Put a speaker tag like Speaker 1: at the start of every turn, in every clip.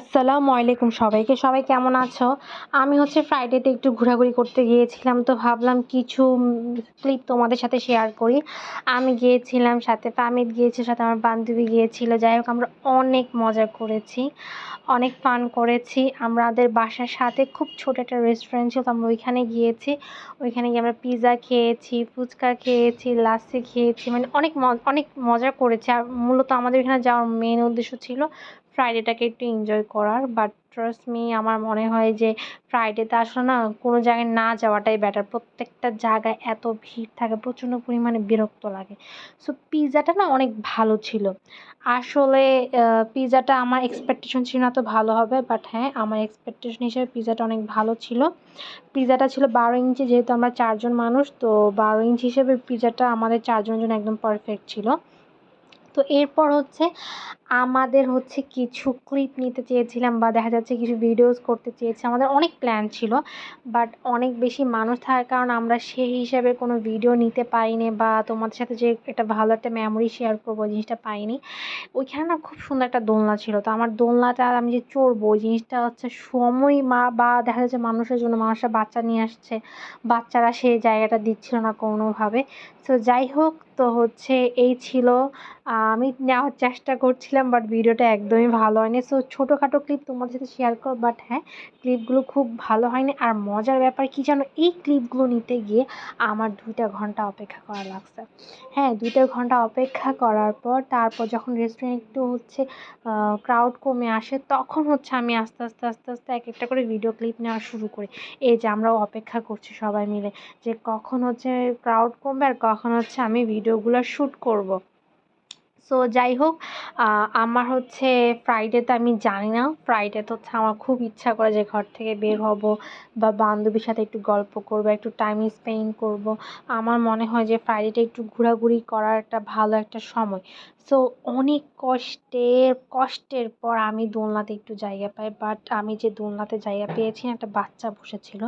Speaker 1: আসসালামু আলাইকুম সবাইকে। সবাই কেমন আছো? আমি হচ্ছে ফ্রাইডেতে একটু ঘোরাঘুরি করতে গিয়েছিলাম, তো ভাবলাম কিছু ক্লিপ তোমাদের সাথে শেয়ার করি। আমি গিয়েছিলাম সাথে ফামিদ গিয়েছে, সাথে আমার বান্ধবী গিয়েছিল। যাই হোক, আমরা অনেক মজা করেছি, অনেক ফান করেছি। আমাদের বাসার সাথে খুব ছোট একটা রেস্টুরেন্ট ছিল, তো আমরা ওইখানে গিয়েছি। ওইখানে গিয়ে আমরা পিৎজা খেয়েছি, ফুচকা খেয়েছি লাসি খেয়েছি মানে অনেক অনেক মজা করেছি। আর মূলত আমাদের এখানে যাওয়ার মেন উদ্দেশ্য ছিল ফ্রাইডেটাকে একটু এনজয় করার বাট ট্রাস্ট মি আমার মনে হয় যে ফ্রাইডেতে আসলে না কোনো জায়গায় না যাওয়াটাই বেটার প্রত্যেকটা জায়গায় এত ভিড় থাকে, প্রচণ্ড পরিমাণে বিরক্ত লাগে। সো পিৎজাটা না অনেক ভালো ছিল। আসলে পিৎজাটা আমার এক্সপেকটেশন ছিল না তো ভালো হবে বাট হ্যাঁ আমার এক্সপেকটেশন হিসেবে পিৎজাটা অনেক ভালো ছিল। পিৎজাটা ছিল বারো ইঞ্চি, যেহেতু আমরা চারজন মানুষ, তো বারো ইঞ্চি হিসেবে পিৎজাটা আমাদের চারজনের জন্য একদম পারফেক্ট ছিল। তো এরপর হচ্ছে আমাদের হচ্ছে কিছু ক্লিপ নিতে চেয়েছিলাম বা দেখা যাচ্ছে কিছু ভিডিওস করতে চেয়েছি। আমাদের অনেক প্ল্যান ছিল বাট অনেক বেশি মানুষ থাকার কারণে আমরা সেই হিসাবে কোনো ভিডিও নিতে পারিনি বা তোমাদের সাথে যে একটা ভালো একটা মেমোরি শেয়ার করব জিনিসটা পাইনি। ওইখানে না খুব সুন্দর একটা দোলনা ছিল। তো আমার দোলনাটা আমি যে চড়বো, ওই জিনিসটা হচ্ছে সময় মা বা দেখা যাচ্ছে মানুষের জন্য, মানুষরা বাচ্চা নিয়ে আসছে, বাচ্চারা সেই জায়গাটা দিচ্ছিল না কোনোভাবে। তো যাই হোক, তো হচ্ছে এই ছিল। আমি নেওয়ার চেষ্টা করছিলাম। বাট ভিডিওটা একদমই ভালো হয়নি। সো ছোটোখাটো ক্লিপ তোমাদের সাথে শেয়ার করো বাট হ্যাঁ ক্লিপগুলো খুব ভালো হয়নি। আর মজার ব্যাপার কী জানো, এই ক্লিপগুলো নিতে গিয়ে আমার দুইটা ঘণ্টা অপেক্ষা করা লাগছে। হ্যাঁ দুইটা ঘণ্টা অপেক্ষা করার পর তারপর যখন রেস্টুরেন্ট একটু হচ্ছে ক্রাউড কমে আসে, তখন হচ্ছে আমি আস্তে আস্তে আস্তে আস্তে এক একটা করে ভিডিও ক্লিপ নেওয়া শুরু করি। এই যে আমরাও অপেক্ষা করছি সবাই মিলে যে কখন হচ্ছে ক্রাউড কমবে আর কখন হচ্ছে আমি ভিডিওগুলো শ্যুট করব। সো যাই হোক আমার হচ্ছে ফ্রাইডেতে আমি জানি না। ফ্রাইডেতে হচ্ছে আমার খুব ইচ্ছা করে যে ঘর থেকে বের হব বা বান্ধবীর সাথে একটু গল্প করব, একটু টাইম স্পেন্ড করব। আমার মনে হয় যে ফ্রাইডেটা একটু ঘোরাঘুরি করার একটা ভালো একটা সময়। সো অনেক কষ্টের কষ্টের পর আমি দোলনাতে একটু জায়গা পাই বাট আমি যে দোলনাতে জায়গা পেয়েছি, একটা বাচ্চা বসেছিল।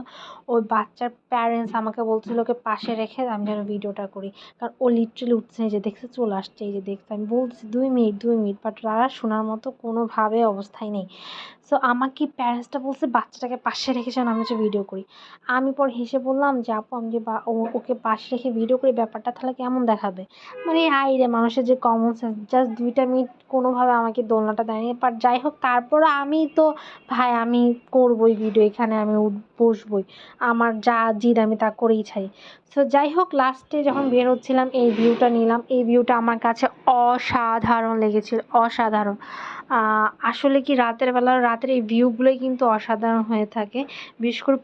Speaker 1: ওই বাচ্চার প্যারেন্টস আমাকে বলছিল, ওকে পাশে রেখে আমি যেন ভিডিওটা করি। কারণ ও লিটারেলি উঠছে যে দেখছে, চলে আসছে, এই যে দেখছে। আমি বলছি দুই মিনিট দুই মিনিট। বাট তারা শোনার মতো কোনোভাবে অবস্থায় নেই। সো আমাকে প্যারেন্টসটা বলছে, বাচ্চাটাকে পাশে রেখে যেন আমি হচ্ছে ভিডিও করি? আমি পর হেসে বললাম, যে আপু, আমি যে ওকে পাশে রেখে ভিডিও করি, ব্যাপারটা তাহলে কেমন দেখাবে? মানে হাই রে মানুষের যে কমন সেন্স জাস্ট দুইটা মিনিট কোনোভাবে আমাকে দোলনাটা দেয়নি। বাট যাই হোক তারপর আমি তো, ভাই, আমি করবই ভিডিও এখানে, আমি বসবই। আমার যা জিদ, আমি তা করেই ছাই সো যাই হোক লাস্টে যখন বের হচ্ছিলাম, এই ভিউটা নিলাম। এই ভিউটা আমার কাছে অসাধারণ লেগেছিল, অসাধারণ। আসলে কি রাতের বেলা, রাতের এই ভিউগুলোই কিন্তু অসাধারণ হয়ে থাকে। বিশেষ করে